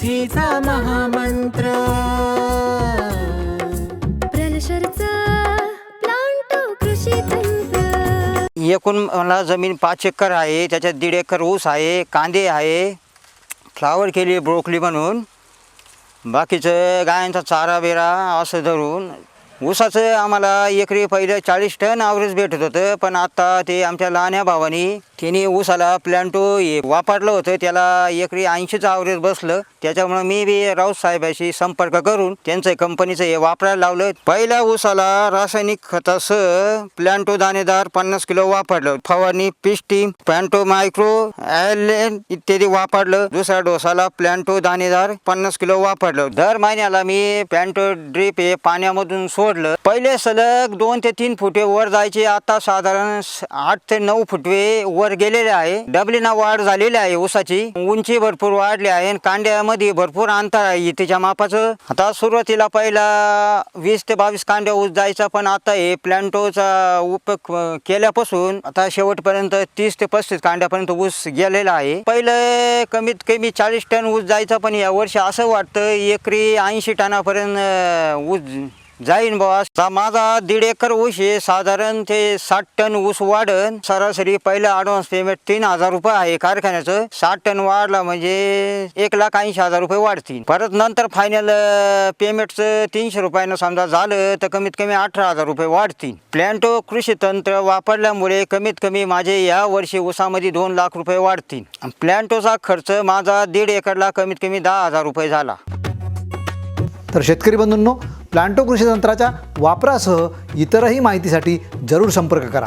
शेतीचा महामंत्र. प्रलशरचा प्लांटो कृषी तंत्र. एकूण मला जमीन पाच एकर आहे त्याच्यात दीड एकर ऊस आहे कांदे आहे फ्लावर केली ब्रोकली म्हणून. बाकीचं गायांचा चारा बिरा असं धरून. ऊसाचं आम्हाला एकरी पहिलं चाळीस टन ॲव्हरेज भेटत होतं पण आता ते आमच्या लहान्या भावानी त्याने ऊसाला प्लॅन्टो हे वापरलं होतं. त्याला एकरी ऐंशीचं आवरेज बसलं. त्याच्यामुळं मी बी राऊत साहेबाशी संपर्क करून त्यांचं कंपनीचं हे वापरायला लावलं. पहिल्या ऊसाला रासायनिक खतासह प्लॅन्टो दाणेदार पन्नास किलो वापरलं. फवारणी पिस्टी प्लॅन्टो मायक्रो ॲलेन इत्यादी वापरलं. दुसऱ्या डोसाला प्लॅन्टो दाणेदार पन्नास किलो वापरलं. दर महिन्याला मी प्लॅन्टो ड्रीप हे पाण्यामधून सोडलं. पहिले सलग दोन ते तीन फुटे वर जायचे. आता साधारण आठ ते नऊ फुटवे वर गेलेले आहे. डबलीना वाढ झालेली आहे ऊसाची. उंची भरपूर वाढली आहे आणि कांड्यामध्ये भरपूर अंतर आहे तिच्या मापाचं. आता सुरुवातीला पहिला वीस ते बावीस कांड्या ऊस जायचा पण आता हे प्लॅन्टोचा उपयोग केल्यापासून आता शेवटपर्यंत तीस ते पस्तीस कांड्यापर्यंत ऊस गेलेला आहे. पहिले कमीत कमी चाळीस टन ऊस जायचा पण या वर्षी असं वाटतं एकरी ऐंशी टनापर्यंत ऊस जाईन बॉस. माझा दीड एकर ऊस आहे. साधारण ते साठ टन ऊस वाढन. सरासरी पहिलं ॲडव्हान्स पेमेंट तीन हजार रुपये आहे कारखान्याचं. साठ टन वाढला म्हणजे एक लाख ऐंशी हजार रुपये वाढतील. परत नंतर फायनल पेमेंटचं तीनशे रुपयानं समजा झालं तर कमीत कमी अठरा हजार रुपये वाढतील. प्लॅन्टो कृषी तंत्र वापरल्यामुळे कमीत कमी माझे या वर्षी ऊसामध्ये दोन लाख रुपये वाढतील. प्लॅन्टोचा खर्च माझा दीड एकरला कमीत कमी दहा हजार रुपये झाला. तर शेतकरी बंधूंनो प्लांटो कृषी तंत्राच्या वापरासह इतरही माहितीसाठी जरूर संपर्क करा.